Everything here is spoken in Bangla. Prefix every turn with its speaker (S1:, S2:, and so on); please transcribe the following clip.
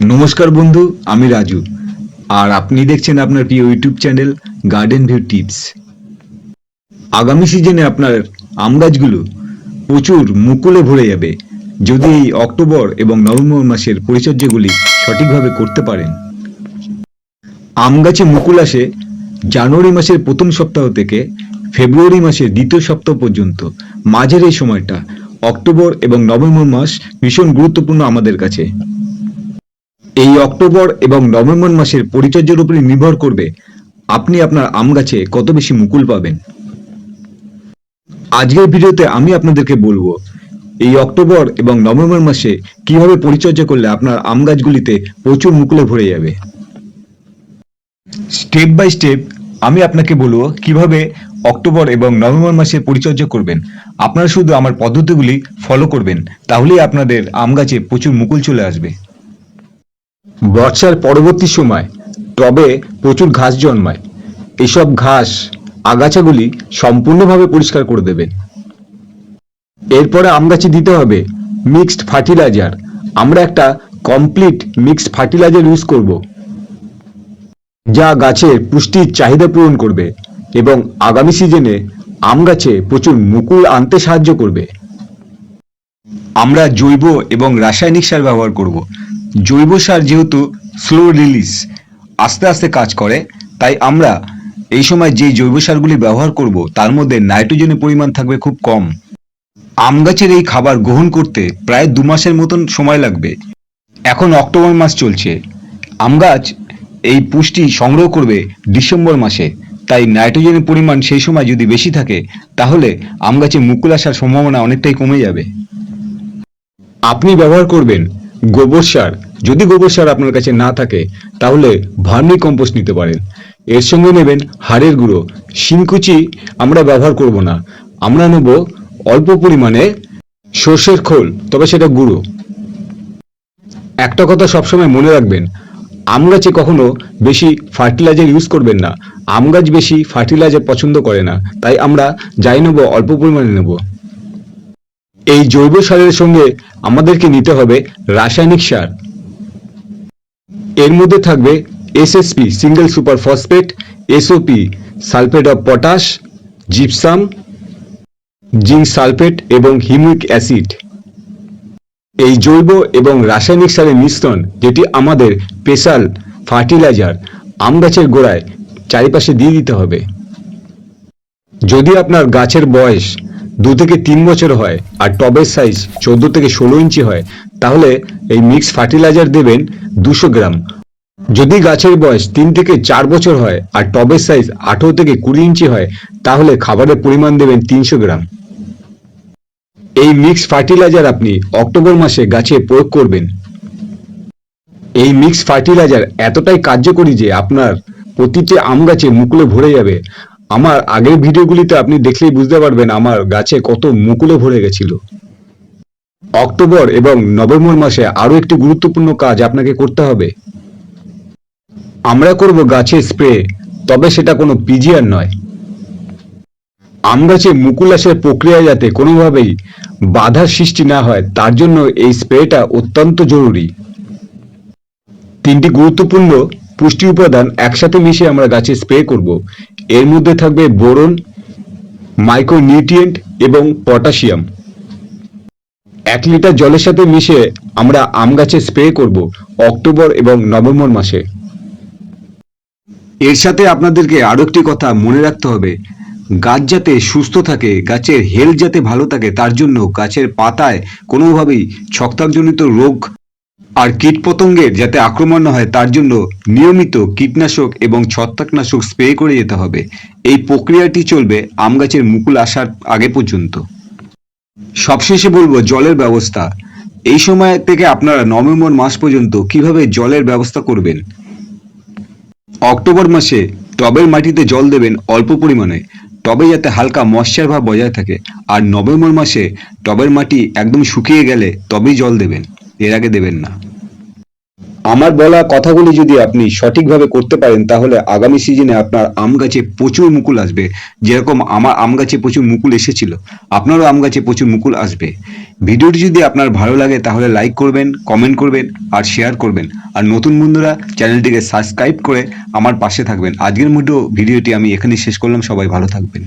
S1: নমস্কার বন্ধু, আমি রাজু। আর আপনি দেখছেন আপনার প্রিয় YouTube channel garden view tips আগামী সিজনে আপনার আম গাছগুলো প্রচুর মুকুলে ভরে যাবে। যদি এই অক্টোবর এবং নভেম্বর মাসের পরিচর্যাগুলি সঠিকভাবে করতে পারেন। আম গাছে মুকুল আসে জানুয়ারি মাসের প্রথম সপ্তাহ থেকে ফেব্রুয়ারি মাসের দ্বিতীয় সপ্তাহ পর্যন্ত। মাঝের এই সময়টা অক্টোবর এবং নভেম্বর মাস ভীষণ গুরুত্বপূর্ণ আমাদের কাছে। এই অক্টোবর এবং নভেম্বর মাসের পরিচর্যার উপরে নির্ভর করবে আপনি আপনার আম গাছে কত বেশি মুকুল পাবেন। আজকের ভিডিওতে আমি আপনাদেরকে বলব, এই অক্টোবর এবং নভেম্বর মাসে কীভাবে পরিচর্যা করলে আপনার আম গাছগুলিতে প্রচুর মুকুলে ভরে যাবে। স্টেপ বাই স্টেপ আমি আপনাকে বলব কীভাবে অক্টোবর এবং নভেম্বর মাসে পরিচর্যা করবেন। আপনারা শুধু আমার পদ্ধতিগুলি ফলো করবেন, তাহলেই আপনাদের আম গাছে প্রচুর মুকুল চলে আসবে। বর্ষার পরবর্তী সময় টবে প্রচুর ঘাস জন্মায়। এসব ঘাস আগাছাগুলি সম্পূর্ণভাবে পরিষ্কার করে দেবেন। এরপরে আম গাছে দিতে হবে মিক্সড ফার্টিলাইজার। আমরা একটা কমপ্লিট মিক্সড ফার্টিলাইজার ইউজ করব, যা গাছের পুষ্টির চাহিদা পূরণ করবে এবং আগামী সিজনে আম গাছে প্রচুর মুকুল আনতে সাহায্য করবে। আমরা জৈব এবং রাসায়নিক সার ব্যবহার করব। জৈব সার যেহেতু স্লো রিলিজ আস্তে আস্তে কাজ করে, তাই আমরা এই সময় যে জৈব সারগুলি ব্যবহার করব, তার মধ্যে নাইট্রোজেনের পরিমাণ থাকবে খুব কম। আম গাছের এই খাবার গ্রহণ করতে প্রায় দু মাসের মতন সময় লাগবে। এখন অক্টোবর মাস চলছে। আম গাছ এই পুষ্টি সংগ্রহ করবে ডিসেম্বর মাসে। তাই নাইট্রোজেনের পরিমাণ সেই সময় যদি বেশি থাকে, তাহলে আম গাছে মুকুল আসার সম্ভাবনা অনেকটাই কমে যাবে। আপনি ব্যবহার করবেন গোবর সার। যদি গোবর সার আপনার কাছে না থাকে, তাহলে ভার্মি কম্পোস্ট নিতে পারেন। এর সঙ্গে নেবেন হাড়ের গুঁড়ো। শিংকুচি আমরা ব্যবহার করব না। আমরা নেব অল্প পরিমাণে সর্ষের খোল, তবে সেটা গুঁড়ো। একটা কথা সবসময় মনে রাখবেন, আম গাছে কখনো বেশি ফার্টিলাইজার ইউজ করবেন না। আম গাছ বেশি ফার্টিলাইজার পছন্দ করে না, তাই আমরা যাই নেব, অল্প পরিমাণে নেব। এই জৈব সারের সঙ্গে আমাদেরকে নিতে হবে রাসায়নিক সার। এর মধ্যে থাকবে SSP single super phosphate SOP sulphate of potash gypsum zinc sulphate এবং হিমিক অ্যাসিড এই জৈব এবং রাসায়নিক সারের মিশ্রণ, যেটি আমাদের স্পেশাল ফার্টিলাইজার, আম গাছের গোড়ায় চারিপাশে দিয়ে দিতে হবে। যদি আপনার গাছের বয়স দু থেকে তিন বছর হয় আর টবের সাইজ চোদ্দ থেকে ষোলো ইঞ্চি হয়, তাহলে এই মিক্স ফার্টিলাইজার দেবেন দুশো গ্রাম। যদি গাছের বয়স তিন থেকে চার বছর হয় আর টবের সাইজ আঠেরো থেকে কুড়ি ইঞ্চি হয়, তাহলে খাবারের পরিমাণ দেবেন তিনশো গ্রাম। এই মিক্স ফার্টিলাইজার আপনি অক্টোবর মাসে গাছে প্রয়োগ করবেন। এই মিক্স ফার্টিলাইজার এতটাই কার্যকরী যে আপনার প্রতিটি আম গাছে মুকুলে ভরে যাবে। আমার আগের ভিডিওগুলিতে আপনি দেখলেই বুঝতে পারবেন আমার গাছে কত মুকুলে ভরে গেছিল। অক্টোবর এবং নভেম্বর মাসে আরও একটি গুরুত্বপূর্ণ কাজ আপনাকে করতে হবে। আমরা করব গাছে স্প্রে, তবে সেটা কোনো পিজিআর নয়। আম গাছে মুকুল আসার প্রক্রিয়া যাতে কোনোভাবেই বাধার সৃষ্টি না হয়, তার জন্য এই স্প্রেটা অত্যন্ত জরুরি। তিনটি গুরুত্বপূর্ণ পুষ্টি উপাদান একসাথে মিশিয়ে আমরা গাছে স্প্রে করব। এর মধ্যে থাকবে বোরন, মাইক্রোনিউট্রিয়েন্ট এবং পটাশিয়াম। এক লিটার জলের সাথে মিশে আমরা আম গাছে স্প্রে করব অক্টোবর এবং নভেম্বর মাসে। এর সাথে আপনাদেরকে আরও একটি কথা মনে রাখতে হবে। গাছ যাতে সুস্থ থাকে, গাছের হেলথ যাতে ভালো থাকে, তার জন্য গাছের পাতায় কোনোভাবেই ছত্রাকজনিত রোগ আর কীটপতঙ্গের যাতে আক্রমণ না হয়, তার জন্য নিয়মিত কীটনাশক এবং ছত্রাকনাশক স্প্রে করে যেতে হবে। এই প্রক্রিয়াটি চলবে আম গাছের মুকুল আসার আগে পর্যন্ত। সবশেষে বলব জলের ব্যবস্থা। এই সময় থেকে আপনারা নভেম্বর মাস পর্যন্ত কীভাবে জলের ব্যবস্থা করবেন? অক্টোবর মাসে টবের মাটিতে জল দেবেন অল্প পরিমাণে। টবে যাতে হালকা ময়শ্চার ভাব বজায় থাকে। আর নভেম্বর মাসে টবের মাটি একদম শুকিয়ে গেলে তবেই জল দেবেন। এর আগে দেবেন না। আমার বলা কথাগুলি যদি আপনি সঠিকভাবে করতে পারেন, তাহলে আগামী সিজনে আপনার আম গাছে প্রচুর মুকুল আসবে। যেরকম আমার আম গাছে প্রচুর মুকুল এসেছিল, আপনারও আম গাছে প্রচুর মুকুল আসবে। ভিডিওটি যদি আপনার ভালো লাগে, তাহলে লাইক করবেন কমেন্ট করবেন, আর শেয়ার করবেন। আর নতুন বন্ধুরা, চ্যানেলটিকে সাবস্ক্রাইব করে আমার পাশে থাকবেন। আজকের মতো ভিডিওটি আমি এখানেই শেষ করলাম। সবাই ভালো থাকবেন।